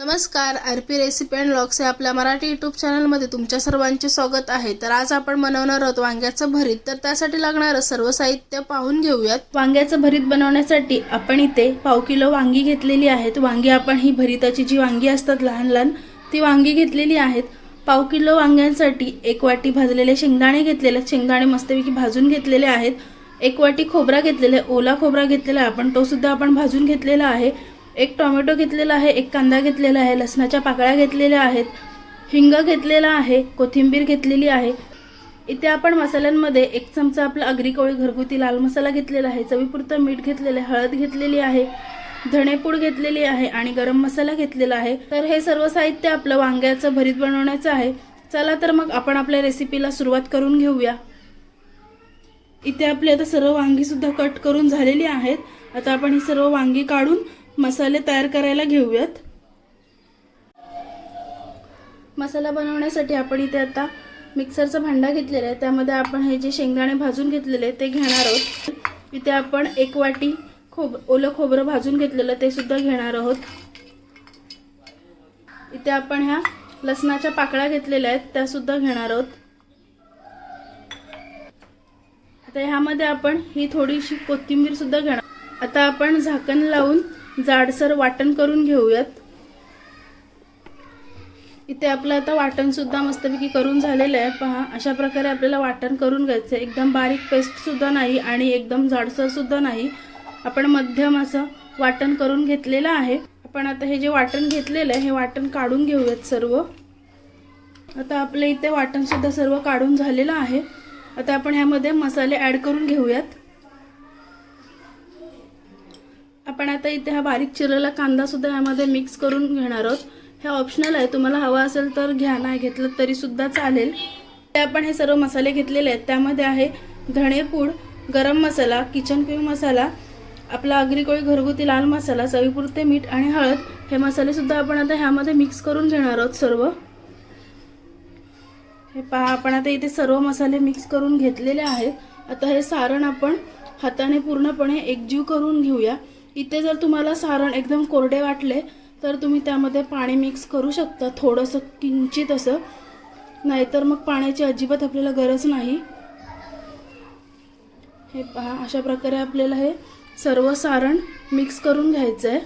नमस्कार R P recipe and vlogs या आपल्या मराठी यूट्यूब चॅनलमध्ये तुमच्या सर्वांचे स्वागत आहे. तर आज आपण बनवणार आहोत वांग्याचं भरीत. तर त्यासाठी लागणारं सर्व साहित्य पाहून घेऊयात. वांग्याचं भरीत बनवण्यासाठी आपण इथे पाव किलो वांगी घेतलेली आहेत. वांगी आपण ही भरीताची जी वांगी असतात लहान लहान ती वांगी घेतलेली आहेत. पाव किलो वांग्यांसाठी एक वाटी भाजलेले शेंगदाणे घेतलेले शेंगदाणे मस्तपैकी भाजून घेतलेले आहेत. एक वाटी खोबरा घेतलेला आहे ओला खोबरा घेतलेला आहे आपण तो सुद्धा आपण भाजून घेतलेला आहे. एक टोमॅटो घेतलेला आहे एक कांदा घेतलेला आहे लसणाच्या पाकळ्या घेतलेल्या आहेत हिंग घेतलेला आहे कोथिंबीर घेतलेली आहे. इथे आपण मसाल्यांमध्ये एक चमचा आपला अग्रिकोळी घरगुती लाल मसाला घेतलेला आहे चवीपुरतं मीठ घेतलेलं आहे हळद घेतलेली आहे धणेपूड घेतलेली आहे आणि गरम मसाला घेतलेला आहे. तर हे सर्व साहित्य आपलं वांग्याचं भरीत बनवण्याचं आहे. चला तर मग आपण आपल्या रेसिपीला सुरुवात करून घेऊया. इथे आपली आता सर्व वांगीसुद्धा कट करून झालेली आहेत. आता आपण ही सर्व वांगी काढून मसाले तयार करायला घेऊयात. मसाला बनवण्यासाठी आपण इथे आता मिक्सरचा भांडा घेतलेला आहे. त्यामध्ये आपण हे जे शेंगदाणे भाजून घेतलेले ते घेणार आहोत. इथे आपण एक वाटी खोब ओलं खोबरं भाजून घेतलेलं ते सुद्धा घेणार आहोत. इथे आपण ह्या लसणाच्या पाकळ्या घेतलेल्या आहेत त्यासुद्धा घेणार आहोत. आता ह्यामध्ये आपण ही थोडीशी कोथिंबीर सुद्धा घेणार आता आपण झाकण लावून जाडसर वाटण करून घेऊयात. इथे आपलं आता वाटणसुद्धा मस्तपैकी करून झालेलं आहे. पहा अशा प्रकारे आपल्याला वाटण करून घ्यायचं आहे. एकदम बारीक पेस्टसुद्धा नाही आणि एकदम जाडसरसुद्धा नाही. आपण मध्यम असं वाटण करून घेतलेलं आहे. आपण आता हे जे वाटण घेतलेलं आहे हे वाटण काढून घेऊयात सर्व. आता आपल्या इथे वाटणसुद्धा सर्व काढून झालेलं आहे. आता आपण ह्यामध्ये मसाले ॲड करून घेऊयात. आपण आता इथे हा बारीक चिरलेला कांदा सुद्धा यामध्ये मिक्स करून घेणार आहोत. हे ऑप्शनल आहे. तुम्हाला हवा असेल तर घ्या नाही घेतलं तरी सुद्धा चालेल. ते आपण हे सर्व मसाले घेतलेले आहेत. त्यामध्ये आहे धणेपूड गरम मसाला किचन क्यू मसाला आपला अग्रिकोळी घरगुती लाल मसाला चवीपुरते मीठ आणि हळद. हे मसालेसुद्धा आपण आता ह्यामध्ये मिक्स करून घेणार आहोत सर्व. हे पहा आपण आता इथे सर्व मसाले मिक्स करून घेतलेले आहेत. आता हे सारण आपण हाताने पूर्णपणे एकजीव करून घेऊया. इथे जर तुम्हाला सारण एकदम कोरडे वाटले तर तुम्ही त्यामध्ये पाणी मिक्स करू शकता थोडंसं किंचित असं. नाहीतर मग पाण्याची अजिबात आपल्याला गरज नाही. हे पहा अशा प्रकारे आपल्याला हे सर्व सारण मिक्स करून घ्यायचं आहे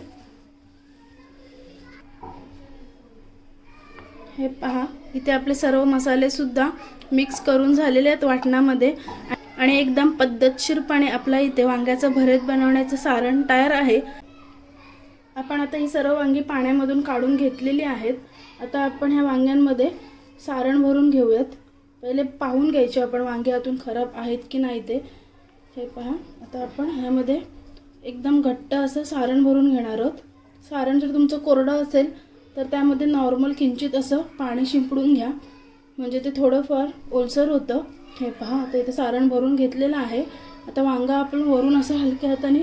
हे पहा इथे आपले सर्व मसाले सुद्धा मिक्स करून झालेले आहेत वाटणामध्ये. आणि एकदम पद्धतशीरपणे आपल्या इथे वांग्याचं भरीत बनवण्याचं सारण तयार आहे. आपण आता ही सर्व वांगी पाण्यामधून काढून घेतलेली आहेत. आता आपण ह्या वांग्यांमध्ये सारण भरून घेऊयात. पहिले पाहून घ्यायचे आपण वांगे आतून खराब आहेत की नाही ते. हे पहा आता आपण ह्यामध्ये एकदम घट्ट असं सारण भरून घेणार आहोत. सारण जर तुमचं कोरडं असेल तर त्यामध्ये नॉर्मल किंचित असं पाणी शिंपडून घ्या. म्हणजे ते थोडंफार ओलसर होतं. हे पहा आता इथे सारण भरून घेतलेलं आहे. आता वांगा आपण वरून असं हलक्या हाताने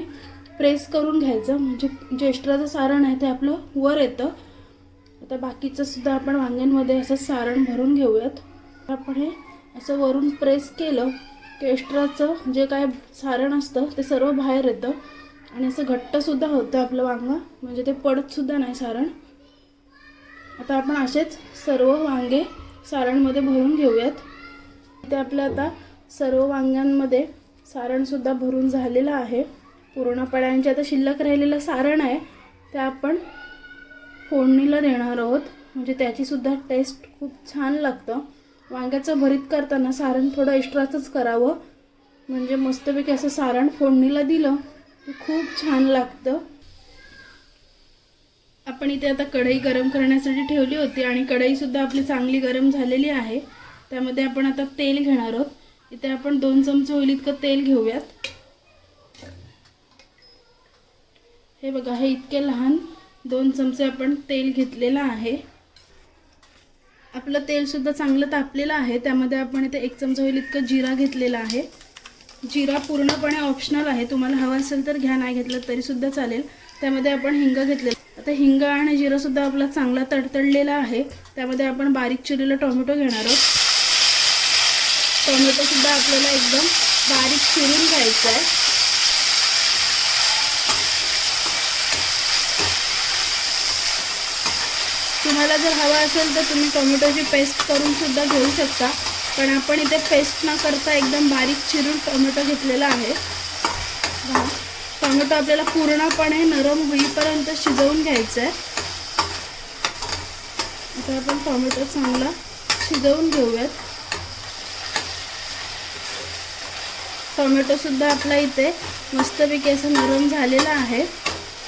प्रेस करून घ्यायचं. म्हणजे जे एक्स्ट्राचं सारण आहे ते आपलं वर येतं. आता बाकीचं सुद्धा आपण वांग्यांमध्ये असं सारण भरून घेऊयात. आपण हे असं वरून प्रेस केलं. की एक्स्ट्राचं जे काय सारण असतं ते सर्व बाहेर येतं. आणि असं घट्टसुद्धा होतं आपलं वांगं. म्हणजे ते पडतसुद्धा नाही सारण. आता आपण असेच सर्व वांगे सारणमध्ये भरून घेऊयात. इथे आपलं आता सर्व वांग्यांमध्ये सारणसुद्धा भरून झालेलं आहे. पूर्ण आता शिल्लक राहिलेलं सारण आहे. ते आपण फोडणीला देणार आहोत. म्हणजे त्याचीसुद्धा टेस्ट खूप छान लागतं. वांग्याचं भरीत करताना सारण थोडं एक्स्ट्राचंच करावं. म्हणजे मस्तपैकी असं सारण फोडणीला दिलं की खूप छान लागतं. आपण इथे आता कढई गरम करण्यासाठी ठेवली होती आणि कढईसुद्धा आपली चांगली गरम झालेली आहे. त्यामध्ये आपण आता तेल घेणार आहोत. इथे आपण दोन चमचे होईल इतकं तेल घेऊयात. हे बघा हे इतके लहान दोन चमचे आपण तेल घेतलेलं आहे. आपलं तेलसुद्धा चांगलं तापलेलं आहे. त्यामध्ये आपण इथे एक चमचा होईल इतकं जिरा घेतलेला आहे. जिरा पूर्णपणे ऑप्शनल आहे. तुम्हाला हवं असेल तर घ्या नाही घेतलं तरीसुद्धा चालेल. त्यामध्ये आपण हिंग घेतलेलं आता हिंग आणि जिरासुद्धा आपला चांगला तडतडलेला आहे. त्यामध्ये आपण बारीक चिरलेला टोमॅटो घेणार आहोत. टोमॅटोसुद्धा आपल्याला एकदम बारीक चिरून घ्यायचं आहे. तुम्हाला जर हवा असेल तर तुम्ही टोमॅटोची पेस्ट करून सुद्धा घेऊ शकता. पण आपण इथे पेस्ट न करता एकदम बारीक चिरून टोमॅटो घेतलेला आहे. टोमॅटो आपल्याला पूर्णपणे नरम होईपर्यंत शिजवून घ्यायचं आहे आता आपण टोमॅटो चांगला शिजवून घेऊयात. टोमॅटोसुद्धा आपला इथे मस्तपैकी असं नरम झालेला आहे.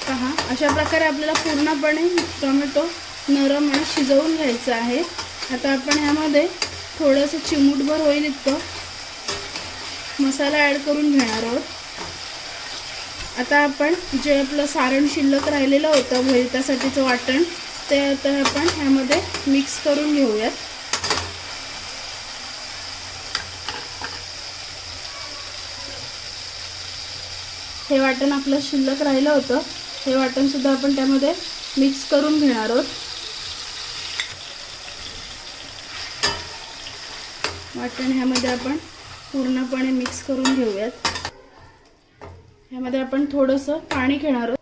पहा अशा प्रकारे आपल्याला पूर्णपणे टोमॅटो नरम आणि शिजवून घ्यायचं आहे. आता आपण ह्यामध्ये थोडंसं चिमूटभर होईल इतकं मसाला ॲड करून घेणार आहोत. आता आपण जे आपलं सारण शिल्लक राहिलेलं होतं भरितासाठीचं वाटण ते आता आपण ह्यामध्ये मिक्स करून घेऊयात. हे वाटण आपलं शिल्लक राहिलं होतं. हे वाटण सुद्धा आपण त्यामध्ये मिक्स करून घेणार आहोत. वाटण ह्यामध्ये आपण पूर्णपणे मिक्स करून घेऊयात. ह्यामध्ये आपण थोडंसं पाणी घेणार आहोत.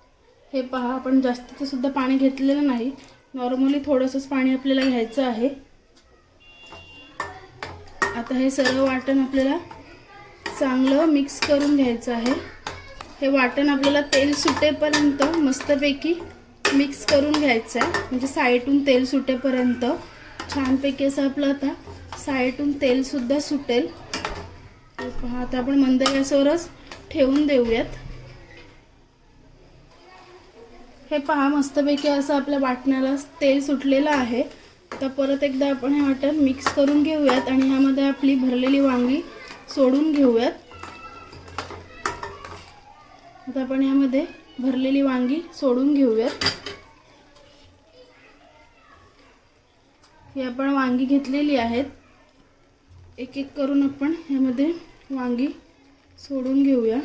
हे पहा आपण जास्तीचं सुद्धा पाणी घेतलेलं नाही. नॉर्मली थोडंसंच पाणी आपल्याला घ्यायचं आहे. आता हे सर्व वाटण आपल्याला चांगलं मिक्स करून घ्यायचं आहे. हे वाटण आपल्याला तेल सुटेपर्यंत मस्तपैकी मिक्स करून घ्यायचं आहे. म्हणजे साईडून तेल सुटेपर्यंत. छानपैकी असं आपलं आता साईडून तेलसुद्धा सुटेल. पहा आता आपण मंद गॅसवरच ठेवून देऊयात. हे पहा मस्तपैकी असं आपल्या वाटण्याला तेल सुटलेलं आहे. तर परत एकदा आपण हे वाटण मिक्स करून घेऊयात आणि ह्यामध्ये आपली भरलेली वांगी सोडून घेऊयात. आता आपण यामध्ये भरलेली वांगी सोडून घेऊयात. ही आपण वांगी घेतलेली आहेत. एक एक करून आपण ह्यामध्ये वांगी सोडून घेऊया.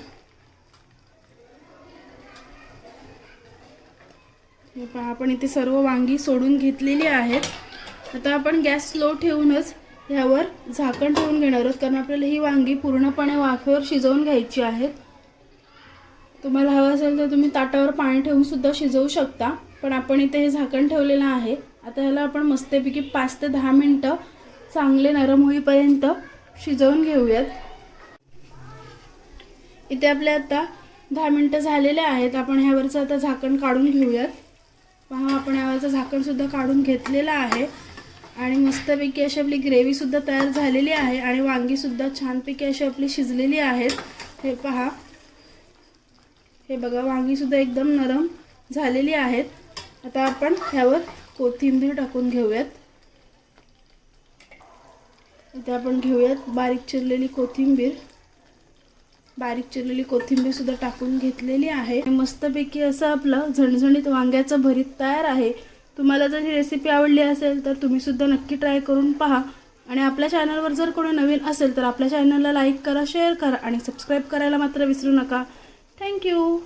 हे पहा आपण इथे सर्व वांगी सोडून घेतलेली आहेत. आता आपण गॅस स्लो ठेवूनच ह्यावर झाकण ठेवून घेणार आहोत कारण आपल्याला ही वांगी पूर्णपणे वाफेवर शिजवून घ्यायची आहेत तुम्हाला हवं असेल तर तुम्ही ताटावर पाणी ठेवूनसुद्धा शिजवू शकता पण आपण इथे हे झाकण ठेवलेलं आहे. आता ह्याला आपण मस्तपैकी पाच ते दहा मिनटं चांगले नरम होईपर्यंत शिजवून घेऊयात. इथे आपले आता दहा मिनटं झालेले आहेत आपण ह्यावरचं आता झाकण काढून घेऊयात. पहा आपण यावरचं झाकण सुद्धा काढून घेतलेलं आहे. आणि मस्तपैकी अशी आपली ग्रेव्हीसुद्धा तयार झालेली आहे आणि वांगीसुद्धा छानपैकी अशी आपली शिजलेली आहेत. हे पहा. हे बघा वांगीसुद्धा एकदम नरम झालेली आहेत. आता आपण ह्यावर कोथिंबीर टाकून घेऊयात. इथे आपण घेऊयात बारीक चिरलेली कोथिंबीर. बारीक चिरलेली कोथिंबीर सुद्धा टाकून घेतलेली आहे. मस्तपैकी असं आपलं झणझणीत वांग्याचं भरीत तयार आहे. तुम्हाला जर ही रेसिपी आवडली असेल तर तुम्ही सुद्धा नक्की ट्राय करून पहा. आणि आपल्या चॅनलवर जर कोणी नवीन असेल तर आपल्या चॅनलला लाईक करा शेअर करा आणि सबस्क्राईब करायला मात्र विसरू नका. थँक्यू